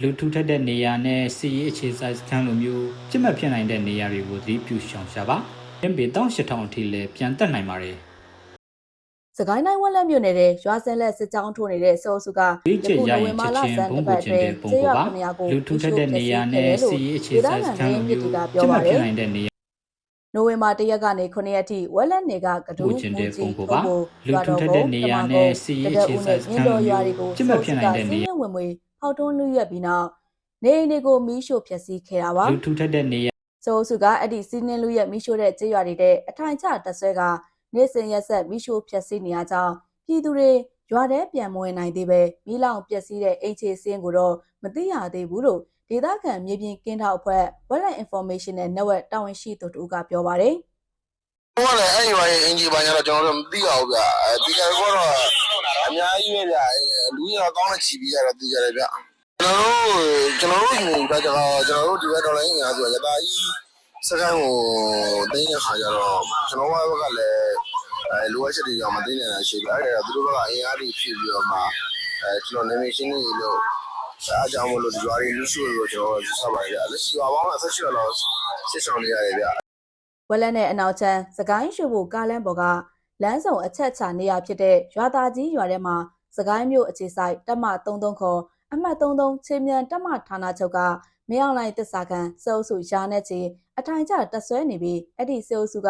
လူထူထပ်တဲ့နေရာနဲ့စီရေးအခြေစိုက်စခန်းလိုမျိုးပြစ်မှတ်ဖြစ်နိုင်တဲ့နေရာတွေကိုသတိပြုရှောင်ရှားပါ။မြင့်ပေ18000အထိလည်းပြန်တက်နိုင်ပါတယ်။စကိုင်းတိုင်းဝက်လက်မြို့နယ်တဲ့ရွာစင်လက်စစ်ကြောင်းထိုးနေတဲ့စောစုကဘေးကျရရင်ချက်ချင်းဘုံကိုကျင်တဲ့ပုံပေါ်ပါလူထုထက်တဲ့နေရာနဲ့စီရေးအခြေစိုက်စခန်းလိုမျိုးပြောပါဖြစ်နိုင်တဲ့နေရာနိုဝင်ဘာ၁ရက်ကနေ9ရက်ထိဝက်လက်နယ်ကကဒူးကိုကျင်တဲ့ပုံပေါ်ပါလူထုထက်တဲ့နေရာနဲ့စီရေးအခြေစိုက်စခန်းလိုမျိုးပြတ်ဖြစ်နိုင်တဲ့နေရာဝင်ဝင် ဖောက်တွန်းလူရက်ပြီးနောက်နေအိမ်တွေကိုမီးရှို့ဖျက်ဆီးခဲ့တာပါလူထုထက်တဲ့နေရာဆိုစုကအဲ့ဒီစီးနင်းလူရက်မီးရှို့တဲ့ကြေးရွာတွေတဲ့အထိုင်ချတက်ဆွဲကနေစဉ်ရက်ဆက်မီးရှို့ဖျက်ဆီးနေရကြောင်းပြည်သူတွေရွာထဲပြန်မဝင်နိုင်သေးပဲမီးလောင်ပျက်စီးတဲ့အိမ်ခြေစင်းကိုတော့မသိရသေးဘူးလို့ဒေသခံမြေပြင်ကင်းထောက်အဖွဲ့ Wetland Information နဲ့ Network တာဝန်ရှိသူတို့ကပြောပါတယ်။ဟုတ်တယ်အဲ့ဒီဘာအင်ဂျီဘာညာတော့ကျွန်တော်တို့မသိပါဘူးဗျာ။အဲဒီကတော့ အများကြီးပဲဗျာ။လူကြီးတော့ကောင်းတဲ့ချီပြီးရတော့သိကြတယ်ဗျာ။ကျွန်တော်တို့ကျွန်တော်တို့ညီဘက်ကတော့ကျွန်တော်တို့ဒီဘက်ဒေါ်လာရင်းများဆိုရတာကြီးစကန်ကိုတင်းရခါကြတော့ကျွန်တော်ဘက်ကလည်းအဲလိုအပ်ချက်တွေကြောင့်မသိနိုင်တာရှိတယ်။အဲ့ဒါသူတို့ဘက်ကအင်အားကြီးဖြစ်ပြီးတော့မှအဲကျွန်တော်နေမရှင်းနေလို့အားကြောင့်မလို့ဒီရွာတွေလူစုလို့ကျွန်တော်ယူဆပါတယ်ဗျာ။လက်ရှိရွာပေါင်းက18လောက်စစ်ဆောင်နေရတယ်ဗျာ။ဝက်လက်နဲ့အနောက်ချမ်းစကိုင်းရွှေဘိုကားလမ်းပေါ်က လမ်းဆောင်အချက်ချနေရဖြစ်တဲ့ရွာသားကြီးရွာထဲမှာစကိုင်းမြို့အခြေဆိုင်တက်မ33ခေါ်အမှတ်33ချင်းမြန်တက်မဌာနချုပ်ကမင်းအောင်လိုင်တစ္ဆာခံစေအုပ်စုရာနဲ့ချီအထိုင်ကျတက်ဆွဲနေပြီးအဲ့ဒီစေအုပ်စုက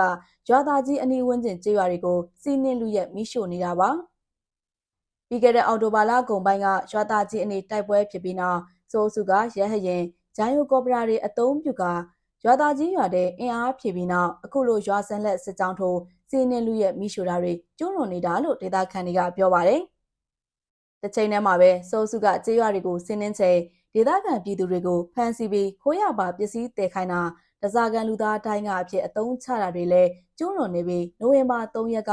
ရွာသားကြီးအနီးဝန်းကျင်ကျေးရွာတွေကိုစီးနင်းလူရက်မိရှို့နေတာပါပြီးခဲ့တဲ့အော်တိုဘာလကုန်ပိုင်းကရွာသားကြီးအနီးတိုက်ပွဲဖြစ်ပြီးနောက်စေအုပ်စုကရဟရင်ဂျိုင်းယိုကော်ပရာတွေအုံပြုကရွာသားကြီးရွာတဲ့အင်အားဖြည့်ပြီးနောက်အခုလိုရွာစံလက်စစ်ကြောင်းထိုး စီးနင်းလူရက်မိရှို့တာတွေကျူးလွန်နေတာလို့ဒေသခံတွေကပြောပါတယ်တစ်ချိန်တည်းမှာပဲစိုးစုကကြေးရွာတွေကိုစင်းနှင်းချိန်ဒေသခံပြည်သူတွေကိုဖမ်းဆီးပြီးခိုးရပါပစ္စည်းတည်ခိုင်းတာတစားကန်လူသားတိုင်းကအဖြစ်အသုံးချတာတွေလည်းကျူးလွန်နေပြီးနိုဝင်ဘာ3ရက်က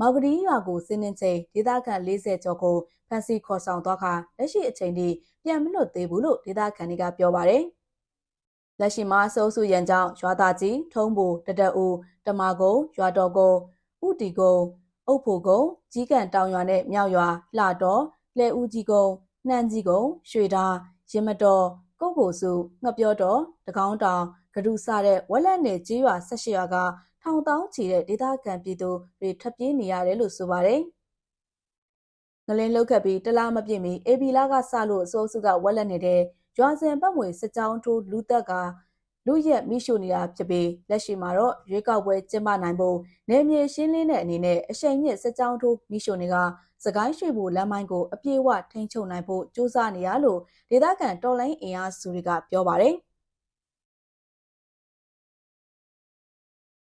မောက်ကလေးရွာကိုစင်းနှင်းချိန်ဒေသခံ40ကျော်ကိုဖမ်းဆီးခေါ်ဆောင်သွားခါလက်ရှိအချိန်ထိပြန်မလွတ်သေးဘူးလို့ဒေသခံတွေကပြောပါတယ် လက်ရှိမှာစိုးစုရန်ကြောင့်ရွာသားကြီးထုံးဘူတဒအူတမာကုံရွာတော်ကုံဥတီကုံအုတ်ဖို့ကုံကြီးကန်တောင်ရွာနဲ့မြောက်ရွာလှတော်လဲဦးကြီးကုံနှမ်းကြီးကုံရွှေတာရင်မတော်ကုတ်ကိုစုငှက်ပြောတော်တကောင်းတောင်ဂဒုစတဲ့ဝက်လက်နယ်ကြီးရွာ၁၈ရွာကထောင်တောင်းချီတဲ့ဒေသခံပြည်သူတွေထပ်ပြေးနေရတယ်လို့ဆိုပါတယ်ငလင်းလောက်ခတ်ပြီးတလားမပြည့်မီအေဘီလာကစလို့အစိုးစုကဝက်လက်နေတဲ့ ရွာစဉ်ပတ်မွေစစ်ကြောင်းထိုးလူသက်ကလူရက်မိရှုနေတာဖြစ်ပြီးလက်ရှိမှာတော့ရွေးကောက်ပွဲကျင်းပနိုင်ဖို့နေမြေရှင်းလင်းတဲ့အနေနဲ့အရှိန်မြင့်စစ်ကြောင်းထိုးမိရှုနေကစကိုင်းရွှေဘူလမ်းမိုင်းကိုအပြည့်အဝထိန်းချုပ်နိုင်ဖို့စ조사နေရလို့ဒေသခံတော်လိုင်းအင်အားစုတွေကပြောပါတယ်။